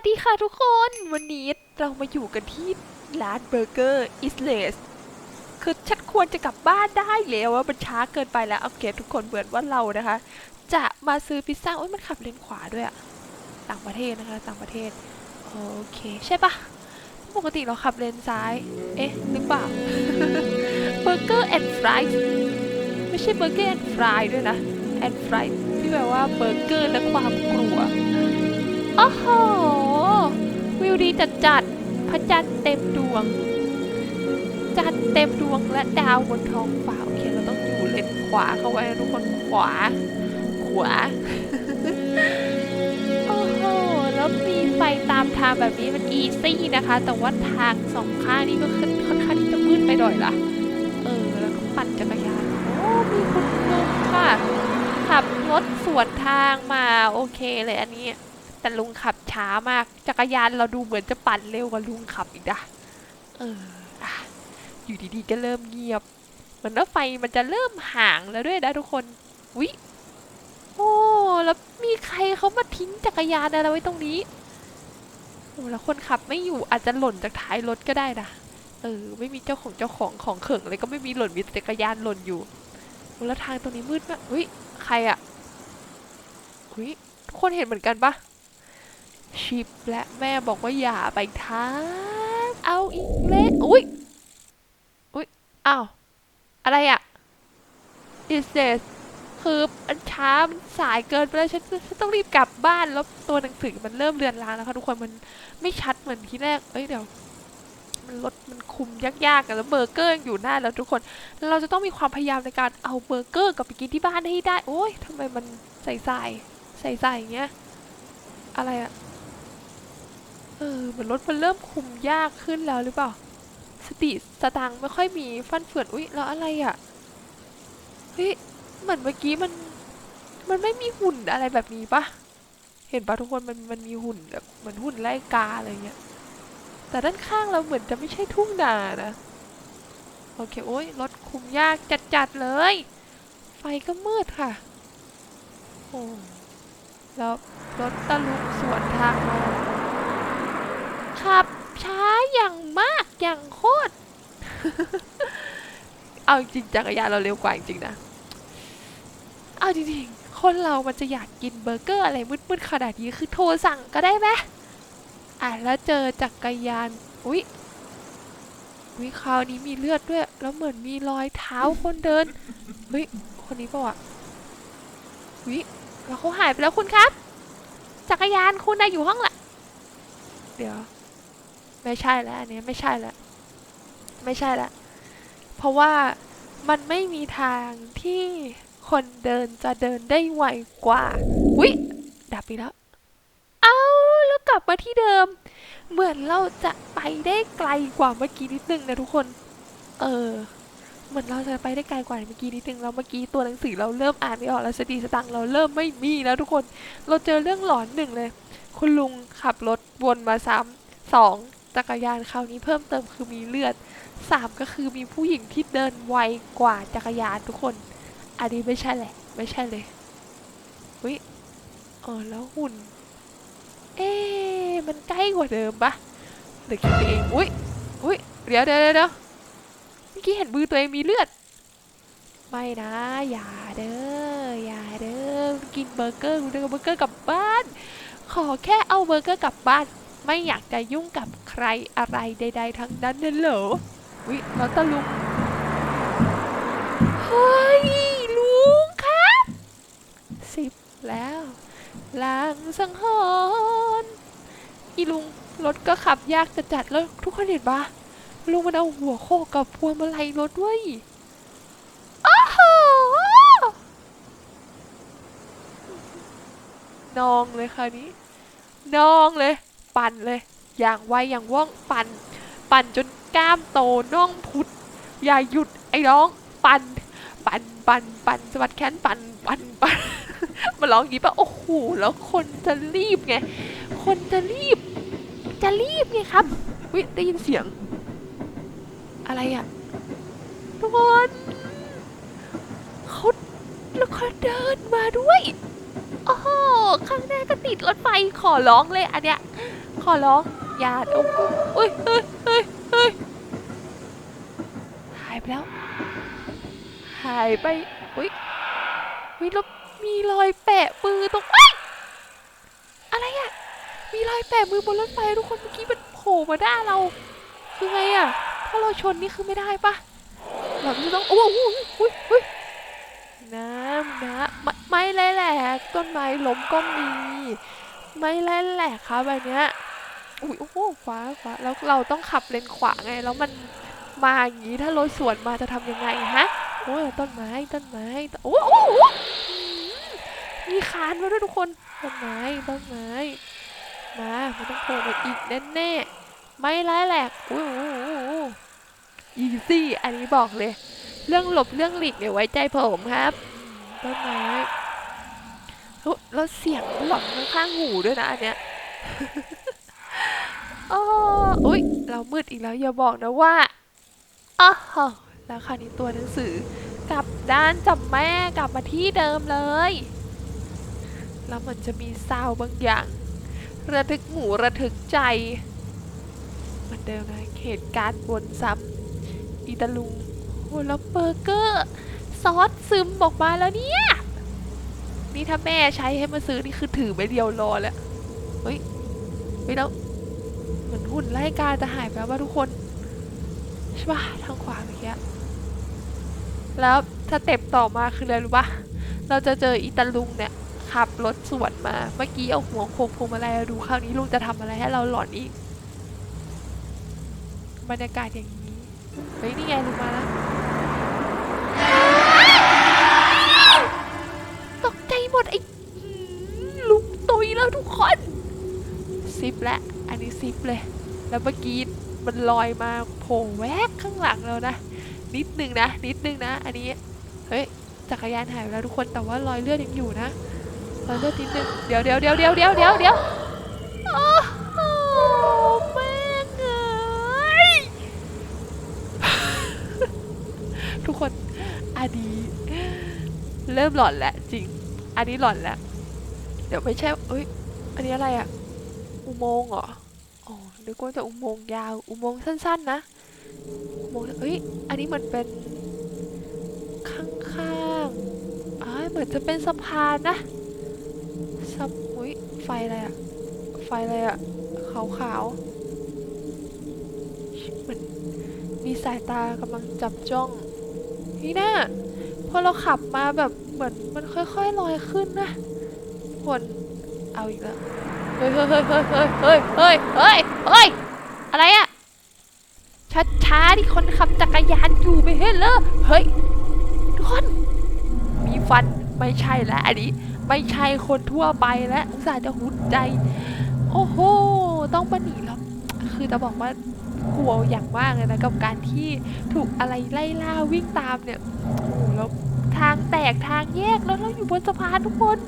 วัสดีค่ะทุกคน วันนี้เรามาอยู่กันที่ร้านเบอร์เกอร์อิสเลสคือฉันควรจะกลับบ้านได้แล้วว่ามันช้าเกินไปแล้วโอเคทุกคนเหมือนว่าเรานะคะ จะมาซื้อพิซซ่าโอ้ยมันขับเลนขวาด้วยอะต่างประเทศนะคะ ต่างประเทศ โอเคใช่ปะปกติเราขับเลนซ้าย เอ๊ะหรือเปล่าเบอร์เกอร์แอนด์ฟรายไม่ใช่เบอร์เกอร์แอนด์ฟรายด้วยนะแอนด์ฟรายที่แปลว่าเบอร์เกอร์และความกลัวโอ้โห ดีจัดจัดพระจันทร์เต็มดวง จันทร์เต็มดวงและดาวบนท้องฟ้าโอเคเราต้องอยู่เลนขวาเข้าไว้ทุกคนขวา ขวาโอ้โหแล้วมีไฟตามทางแบบนี้มันอีซี่นะคะ แต่ว่าทางสองข้างนี้ก็ขึ้นค่อนข้างที่จะมืดไปหน่อยละเออแล้วก็ปั่นจักรยานโอ้มีคุณลุงค่ะขับรถสวนทางมาโอเคเลยอันนี้ แต่ลุงขับ ช้ามาก จักรยานเราดูเหมือนจะปั่นเร็วกว่าลุงขับอีกนะเอออยู่ดีๆก็เริ่มเงียบ เหมือนว่าไฟมันจะเริ่มห่างแล้วด้วยนะทุกคนวิโอ้แล้วมีใครเขามาทิ้งจักรยานอะไรไว้ตรงนี้โอ้แล้วคนขับไม่อยู่อาจจะหล่นจากท้ายรถก็ได้นะเออ ไม่มีเจ้าของเจ้าของของเข่งเลยก็ไม่มีหล่นมีจักรยานหล่นอยู่แล้วทางตรงนี้มืดมากวิใครอะวิทุกคนเห็นเหมือนกันปะ ชิปและแม่บอกว่าอย่าไปทางเอาอีกแล้วอุ้ยอุ้ยอ้าวอะไรอะ is this คือมันช้ามันสายเกินไปแล้วฉันฉันต้องรีบกลับบ้านแล้วตัวหนังสือมันเริ่มเลือนลางแล้วค่ะทุกคนมันไม่ชัดเหมือนที่แรก เอ้ยเดี๋ยว มันรถมันคุมยากๆอะแล้วเบอร์เกอร์ยังอยู่หน้าแล้วทุกคน เราจะต้องมีความพยายามในการเอาเบอร์เกอร์กลับไปกินที่บ้านให้ได้ โอ้ยทำไมมันใส่ใส่ใส่ใส่อย่างเงี้ยอะไรอะ เออเหมือนรถมันเริ่มคุมยากขึ้นแล้วหรือเปล่า สติสตังค์ไม่ค่อยมีฟันเฟือนอุ๊ยแล้วอะไรอะ่ะเฮ้ยเหมือนเมื่อกี้มัน มันไม่มีหุ่นอะไรแบบนี้ปะเห็นปะทุกคนมันมันมีหุ่นแบบเหมือนหุ่นไล่กาอะไรเงี้ยแต่ด้านข้างเราเหมือนจะไม่ใช่ทุ่งนานะโอเคโอ้ยรถคุมยากจัดๆเลย ไฟก็มืดค่ะโอ้แล้วรถตะลุกสวนทางมา ขับช้าอย่างมากอย่างโคตร เอาจริงจักรยานเราเร็วกว่าจริงนะ เอาจริงๆ คนเรามันจะอยากกินเบอร์เกอร์อะไรมืดๆขนาดนี้คือโทรสั่งก็ได้ไหมอะแล้วเจอจักรยาน อุ๊ยอุ๊ยคราวนี้มีเลือดด้วย แล้วเหมือนมีรอยเท้าคนเดิน เฮ้ย คนนี้เปล่าวะอุ๊ยแล้วเขาหายไปแล้วคุณครับ จักรยานคุณนะอยู่ห้องละ เดี๋ยว ไม่ใช่แล้วอันนี้ไม่ใช่แล้วไม่ใช่แล้วเพราะว่ามันไม่มีทางที่คนเดินจะเดินได้ไวกว่าวิดับไปแล้ว เอาแล้วกลับมาที่เดิม เหมือนเราจะไปได้ไกลกว่าเมื่อกี้นิดนึงนะทุกคน เออ เหมือนเราจะไปได้ไกลกว่าเมื่อกี้นิดนึงแล้วเมื่อกี้ตัวหนังสือเราเริ่มอ่านไม่ออกแล้วสติสตังเราเริ่มไม่มีแล้วทุกคน เราเจอเรื่องหลอนหนึ่งเลย คุณลุงขับรถวนมาซ้ำสอง จักรยานคราวนี้เพิ่มเติมคือมีเลือดสามก็คือมีผู้หญิงที่เดินไวกว่าจักรยานทุกคน อันนี้ไม่ใช่แหละ ไม่ใช่เลยวิเออแล้วหุ่น เอ๊มันใกล้กว่าเดิมปะเดี๋ยวคิดไปเองอุ้ยอุ้ยเดี๋ยวเดี๋ยวเดี๋ยวเมื่อกี้เห็นมือตัวเองมีเลือด ไม่นะ อย่าเด้ออย่าเด้อกินเบอร์เกอร์คุณเด้อเบอร์เกอร์กลับบ้าน ขอแค่เอาเบอร์เกอร์กลับบ้าน ไม่อยากจะยุ่งกับ รอะไรใด ๆ ทั้งนั้นนั่นเหรอวิแล้วตะลุงเฮ้ยลุงครับสิบแล้วลางสังหรณ์อีลุงรถก็ขับยากจะจัดแล้วทุกคนเห็นปะลุงมันเอาหัวโขกกับพวงมาลัยรถด้วยอ้โหนองเลยคราวนี้นองเลย ปั่นเลย อย่างไวอย่างว่องปั่น ปั่นจนกล้ามโตน่องพุด อย่าหยุดไอ้น้อง ปั่น ปั่นปั่นปั่นสวัสดแขนปั่นปั่นปั่นมาร้องอย่างนี้ปะโอ้โหแล้วคนจะรีบไง คนจะรีบ จะรีบไงครับวิได้ยินเสียง อะไรอะทุกคนเขาแล้วเขาเดินมาด้วยโอ้โหข้างหน้าก็ติดรถไฟขอร้องเลยอันเนี้ยขอร้อง อย่าโอ้โหเฮ้ยเฮ้ยเฮ้ยเฮ้ยหายไปแล้ว หายไปอุ้ยอุ้ยแล้วมีรอยแปะมือตรงอะไรอะมีรอยแปะมือบนรถไฟทุกคนเมื่อกี้มันโผล่มาด้าเรา คือไงอะถ้าเราชนนี่คือไม่ได้ปะเราจะต้องโอ้โหอุ้ยอุ้ยน้ำนะไม่ไม่แหละต้นไม้ล้มก็มี ไม่แหละครับแบบเนี้ย อุ้ยโอ้โหขวาขวาแล้วเราต้องขับเลนขวาไง แล้วมันมาอย่างนี้ถ้ารถสวนมาจะทำยังไงฮะโอ้ยต้นไม้ต้นไม้โอ้โหมีคานมาด้วยทุกคนต้นไม้ต้นไม้มามันต้องโผล่มาอีกแน่ๆไม่ร้ายแหลกโอ้โหอีซี่อันนี้บอกเลย เรื่องหลบเรื่องหลีกเนี่ยไว้ใจผมครับต้นไม้แล้วเสียงหลอนข้างหูด้วยนะอันเนี้ย โอ้อุ้ยเรามืดอีกแล้วอย่าบอกนะว่าอ้าวแล้วคราวนี้ตัวหนังสือกลับด้านจับแม่กลับมาที่เดิมเลย แล้วมันจะมีซาวบางอย่าง ระทึกหูระทึกใจเหมือนเดิมนะเหตุการณ์วนซ้ำอีตาลุงโอ้แล้วเบอร์เกอร์ ซอสซึมออกมาแล้วเนี่ย นี่ถ้าแม่ใช้ให้มาซื้อนี่คือถือไปเดียวรอแล้ว เฮ้ยเฮ้ยแล้ว อนหุ่นไล่กาจะหายไปแล้วว่าทุกคน ใช่ปะทางขวาเมื่อกี้แล้วสเต็ปต่อมาคืออะไรรู้ปะเราจะเจออีตาลุงเนี่ยขับรถสวนมา เมื่อกี้เอาหัวโขกพวงมาลัยดูคราวนี้ลุงจะทำอะไรให้เราหลอนอีก บรรยากาศอย่างนี้เฮ้ยนี่ไงลุงมาแล้วตกใจหมดไอ้ลุงตุยแล้วทุกคน ซิปและอันนี้ซิปเลย แล้วเมื่อกี้มันลอยมาโผล่แวกข้างหลังแล้วนะ นิดนึงนะ นิดนึงนะ อันนี้ เฮ้ย จักรยานหายไปแล้วทุกคน แต่ว่ารอยเลือดยังอยู่นะ รอยเลือดนิดนึง เดี๋ยวเดี๋ยวเดี๋ยวเดี๋ยวเดี๋ยวเดี๋ยวเดี๋ยวโอ้โหแม่งเอ้ยทุกคน อันนี้เริ่มหลอนแล้วจริง อันนี้หลอนแล้ว เดี๋ยวไม่ใช่เอ้ย อันนี้อะไรอะอุโมงค์เหรออ๋อ นึกว่าจะอุโมงค์ยาว อุโมงค์สั้น ๆ นะอุโมงค์เอ้ย อันนี้เหมือนเป็น ข้างๆอ้าเหมือนจะเป็นสะพานนะสะอุ้ยไฟอะไรอะไฟอะไรอะขาวๆเหมือนมีสายตากำลังจับจ้องนี่นะพอเราขับมาแบบเหมือนมันค่อยๆลอยขึ้นนะคนเอาอีกแล้ว เฮ้ยเฮ้ยเฮ้ยเฮ้ยเฮ้ยเฮ้ยเฮ้ยเฮ้ยเฮ้ยอะไรอะช้าช้าๆที่คนขับจักรยานอยู่ไม่เห็นเลยเฮ้ยทุกคนมีฟันไม่ใช่แล้วอันนี้ไม่ใช่คนทั่วไปแล้วอุตส่าห์จะหุ่นใจ โอ้โห ต้องมาหนีแล้วคือจะบอกว่ากลัวอย่างมากเลยนะกับการที่ถูกอะไรไล่ล่าวิ่งตามเนี่ยโอ้โหแล้วทางแตกทางแยกแล้วเราอยู่บนสะพานทุกคน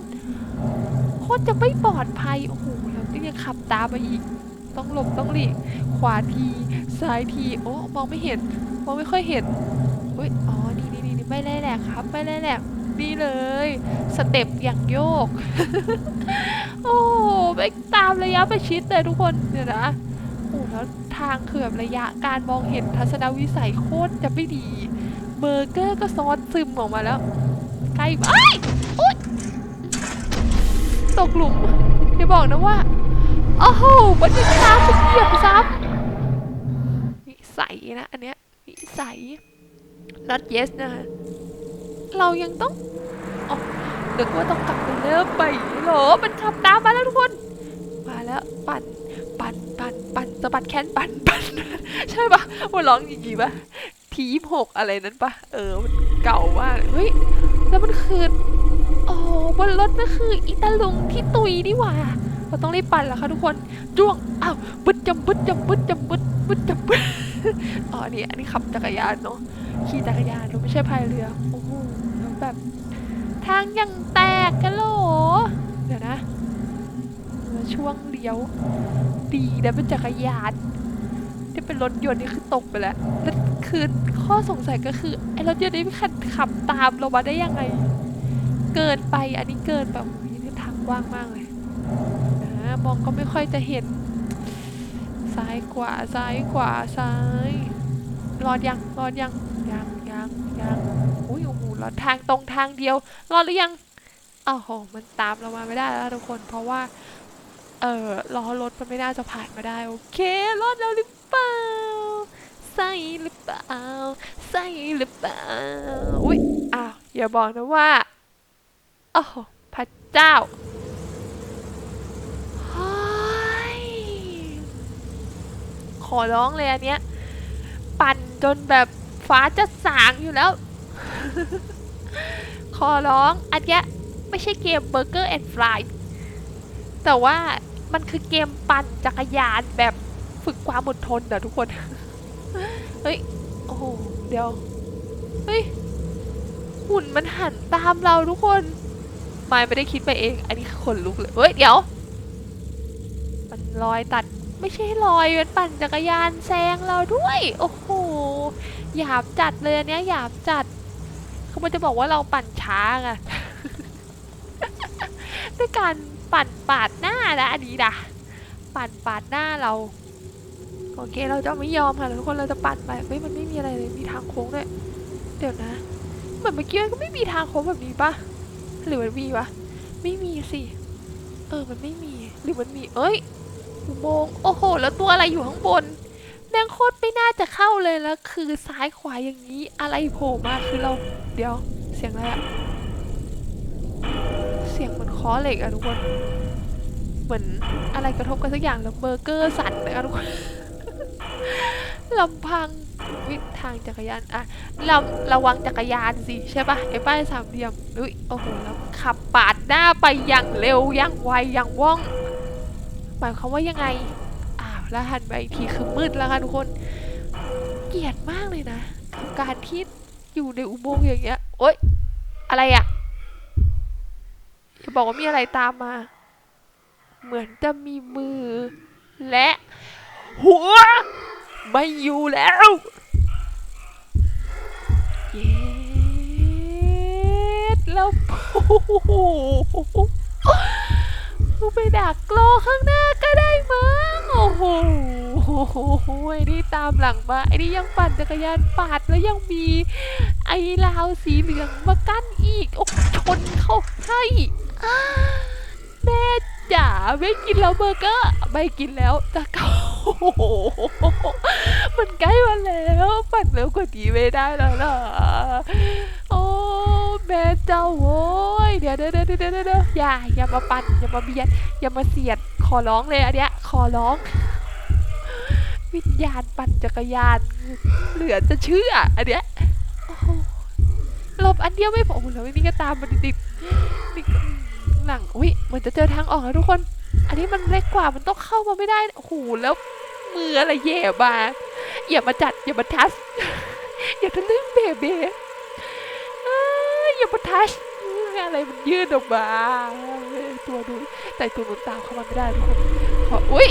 ตรจะไม่ปลอดภัย โอ้โหแล้วก็ยังขับตามมาอีก ต้องหลบต้องหลีก ขวาทีซ้ายที โอ้มองไม่เห็น มองไม่ค่อยเห็นอุ้ยอ๋อ นี่นี่นี่ไม่ได้แหละครับ ไม่ได้แหละนี่เลย สเต็ปอย่างโยก โอ้โหไปตามระยะประชิดเลยทุกคน เดี๋ยวนะโอ้แล้วทางคือแบบระยะการมองเห็นทัศนวิสัยโคตรจะไม่ดี เบอร์เกอร์ก็ซอนซึมออกมาแล้ว ใกล้ไอ้ยโอ๊ย ตกหลุมอย่าบอกนะว่าโอ้โหมันจะตามไปเหยียบซ้ำนิสัยนะอันเนี้ยนิสัย not yes นะคะเรายังต้องอ๋อนึกว่าต้องกลับไปเริ่มไปเหรอมันขับตามมาแล้วทุกคน มาแล้วปั่นปั่นปั่นปั่นสะบัดแขนปั่นปั่นใช่ปะมันร้องอย่างงี้ปะทีมหกอะไรนั้นปะเออมันเก่ามากเฮ้ยแล้วมันคือ อ๋อบนรถนั่นคืออีตาลุงที่ตุยนี่หว่า เราต้องรีบปั่นแล้วค่ะทุกคนจ้วงอ้าวบึดจำบึดจำบึดจำบึดบึดจำบึดอ๋อนนี้อันนี้ขับจักรยานเนาะขี่จักรยานเราไม่ใช่พายเรือโอ้โหแบบ ทางยังแตกกันโหลเดี๋ยวนะช่วงเลี้ยว ดีนะเป็นจักรยานที่เป็นรถยนต์นี่คือตกไปแล้วแล้วคือข้อสงสัยก็คือไอ้รถยนต์นี้มันขับขับตามเรามาได้ยังไง เกินไปอันนี้เกินแบบโอ้ยนี่ทางกว้างมากเลยนะมองก็ไม่ค่อยจะเห็น ซ้ายขวาซ้ายขวาซ้ายรอดยังรอดยังยังยังยังอุ้ยโอ้โหรอดทางตรงทางเดียว รอดหรือยังอ้าวโหมันตามเรามาไม่ได้แล้วทุกคนเพราะว่า เออล้อรถมันไม่น่าจะผ่านมาได้โอเครอดแล้วหรือเปล่าใส่หรือเปล่าใส่หรือเปล่าอุ้ยอ้าวอย่าบอกนะว่า โอ้พระเจ้าขอร้องเลยอันเนี้ย ปั่นจนแบบฟ้าจะสางอยู่แล้ว ขอร้องอันเนี้ยไม่ใช่เกม Burger and Fry แต่ว่ามันคือเกมปั่นจักรยานแบบฝึกความอดทนนะทุกคน เฮ้ย โอ้โห เดี๋ยว เฮ้ย หุ่นมันหันตามเราทุกคน ไม่ไม่ได้คิดไปเอง อันนี้ขนลุกเลย เฮ้ย เดี๋ยว มันลอยตัด ไม่ใช่ลอยมันปั่นจักรยานแซงเราด้วย โอ้โห หยาบจัดเลยอันเนี้ยหยาบจัดคือมันจะบอกว่าเราปั่นช้าไงด้วยการปั่นปาดหน้านะอันนี้นะปั่นปาดหน้าเราโอเคเราจะไม่ยอมค่ะทุกคนเราจะปั่นไปเฮ้ยมันไม่มีอะไรเลยมีทางโค้งด้วยเดี๋ยวนะ เหมือนเมื่อกี้ก็ไม่มีทางโค้งแบบนี้ปะ หรือมันมีวะ ไม่มีสิ เออ มันไม่มี หรือมันมี เอ้ยอุโมงค์โอ้โห แล้วตัวอะไรอยู่ข้างบน แม่งโคตรไม่น่าจะเข้าเลยแล้ว คือซ้ายขวาอย่างนี้ อะไรโผล่มาคือเรา เดี๋ยว เสียงอะไรอะเสียงเหมือนคอเหล็กอะทุกคน เหมือนอะไรกระทบกันสักอย่างแล้วเบอร์เกอร์สั่นนะคะทุกคนลำพัง วิททางจักรยานอะลำระวังจักรยานสิใช่ปะไอ้ป้ายสามเหลี่ยมอุ้ยโอ้โหแล้วขับปาดหน้าไปอย่างเร็วอย่างไวอย่างว่อง หมายความว่ายังไงอ้าวแล้วหันไปอีกทีคือมืดแล้วค่ะทุกคน เกลียดมากเลยนะกับการที่อยู่ในอุโมงค์อย่างเงี้ยโอ๊ยอะไรอะจะบอกว่ามีอะไรตามมา เหมือนจะมีมือและ หัว ไม่อยู่แล้ว แล้วโอ้โหไปดักรอข้างหน้าก็ได้มั้งโอ้โหไอ้นี่ตามหลังมาไอ้นี่ยังปั่นจักรยานปาดแล้วยังมี ไอ้ลาวสีเหลืองมากั้นอีกโอ้ชนเข้าให้แม่จ๋าไม่กินแล้วเบอร์เกอร์ไม่กินแล้วจะเข้าโอ้โหมันใกล้มาแล้ว ปั่นเร็วกว่านี้ไม่ได้แล้วล่ะโอ้ แม่เจ้าโว้ยเดี๋ยวเดี๋ยวเดี๋ยวเดี๋ยวเดี๋ยวอย่าอย่ามาปั่นอย่ามาเบียดอย่ามาเสียดขอร้องเลยอันเนี้ยขอร้อง วิญญาณปั่นจักรยาน เหลือจะเชื่ออันเนี้ยโอ้โหลบอันเดียวไม่พอโอ้โหแล้วนี่ก็ตามมาติดหลังอุ้ยเหมือนจะเจอทางออกแล้วทุกคน อันนี้มันเล็กกว่ามันต้องเข้ามาไม่ได้โอ้โหแล้วมืออะไรแย่มาอย่ามาจัดอย่ามาทัชอย่าทะลึ่งเบเบ อย่ามาทัชอะไรมันยืดออกมาตัวนู้นแต่ตัวนู้นตามเข้ามาไม่ได้ทุกคนขออุ้ย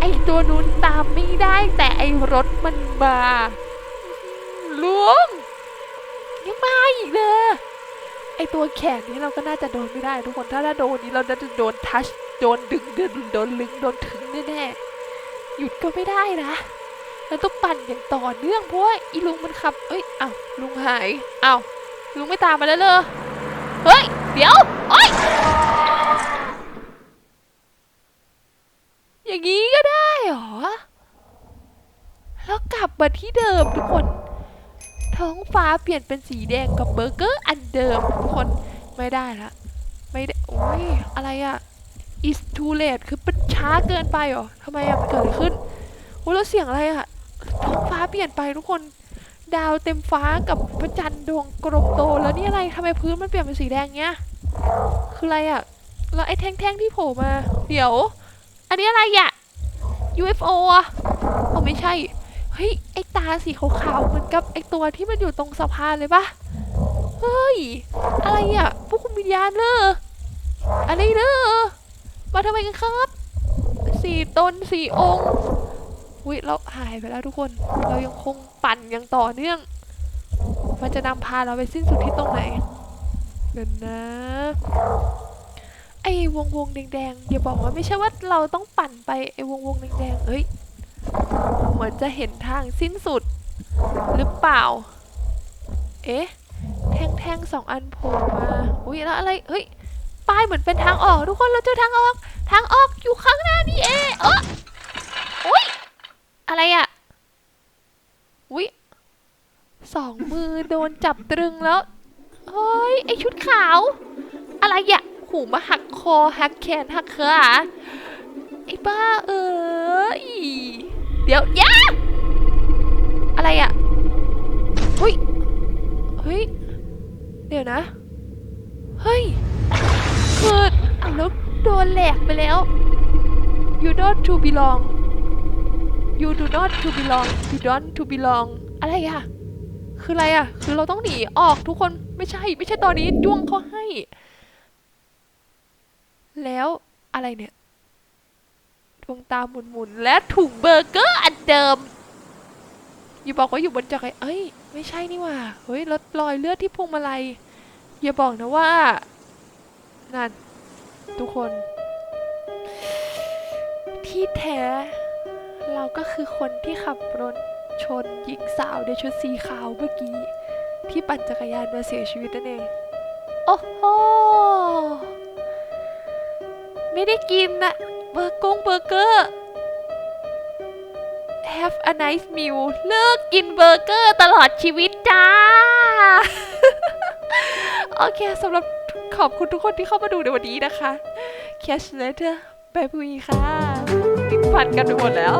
ไอตัวนู้นตามไม่ได้ แต่ไอรถมันมาลุงยังมาอีกเลยไอตัวแขนนี้เราก็น่าจะโดนไม่ได้ทุกคนถ้าถ้าโดนนี้เราจะโดนทัชโดนดึงโดนโดนลึงโดนถึงแน่ๆหยุดก็ไม่ได้นะเราต้องปั่นอย่างต่อเนื่องเพราะว่าอีลุงมันขับ เอ้ยอ้าวลุงหายอ้าว ลุงไม่ตามมาแล้วเลยเฮ้ย เดี๋ยวโอ้ยอย่างนี้ก็ได้เหรอ แล้วกลับมาที่เดิมทุกคน ท้องฟ้าเปลี่ยนเป็นสีแดงกับเบอร์เกอร์อันเดิมทุกคน ไม่ได้ละ ไม่ได้ โอ้ย อะไรอะ is too late คือมันช้าเกินไปเหรอทำไมอะมันเกิดอะไรขึ้นโอ้แล้วเสียงอะไรอะท้องฟ้าเปลี่ยนไปทุกคน ดาวเต็มฟ้ากับพระจันทร์ดวงกลมโตแล้วนี่อะไรทำไมพื้นมันเปลี่ยนเป็นสีแดงเงี้ย คืออะไรอะแล้วไอ้แท่งๆที่โผล่มา เดี๋ยว อันนี้อะไรอะ UFO อะอ๋อไม่ใช่ เฮ้ย ไอ้ตาสีขาวๆเหมือนกับไอ้ตัวที่มันอยู่ตรงสะพานเลยปะเฮ้ย อะไรอะพวกคุณวิญญาณเนอะอะไรเนอะมาทำไมกันครับ สี่ตนสี่องค์ วิเราหายไปแล้วทุกคน เรายังคงปั่นอย่างต่อเนื่อง มันจะนำพาเราไปสิ้นสุดที่ตรงไหน เดี๋ยวนะ ไอ้วงวงแดงๆอย่าบอกว่าไม่ใช่ว่าเราต้องปั่นไปไอ้วงวงแดงๆเอ้ย เหมือนจะเห็นทางสิ้นสุด หรือเปล่า เอ๊ะแท่งแท่งๆสองอันโผล่มา อุ้ยแล้วอะไร เฮ้ย ป้ายเหมือนเป็นทางออก ทุกคนเราเจอทางออก ทางออกอยู่ข้างหน้านี่เองเอออุ้ย อะไรอะอุ้ยสองมือโดนจับตรึงแล้ว เฮ้ย ไอชุดขาว อะไรอะหูมาหักคอหักแขนหักขาไอ้บ้าเอ้ยเดี๋ยวยาอะไรอะเฮ้ย เฮ้ย เดี๋ยวนะ เฮ้ยคืออ้าวแล้วโดนแหลกไปแล้ว you not to belong you do not to belong you don't to belong อะไรอะคืออะไรอะคือเราต้องหนีออกทุกคนไม่ใช่ ไม่ใช่ตอนนี้จ้วงเขาให้ แล้วอะไรเนี่ยดวงตาหมุนๆและถุงเบอร์เกอร์อันเดิมอย่าบอกว่าอยู่บนจักรยานเอ้ย ไม่ใช่นี่ว่าเฮ้ยแล้วรอยเลือดที่พวงมาลัยอย่าบอกนะว่า นั่น ทุกคน ที่แท้ เราก็คือคนที่ขับรถชนหญิงสาวในชุดสีขาวเมื่อกี้ ที่ปั่นจักรยานมาเสียชีวิตนั่นเอง โอ้โห ไม่ได้กินนะเบอร์กงเบอร์เกอร์ Have a nice meal เลิกกินเบอร์เกอร์ตลอดชีวิตจ้า โอเคสำหรับขอบคุณทุกคนที่เข้ามาดูในวันนี้นะคะ Catch you later บายบุยค่ะ พันกันไปหมดแล้ว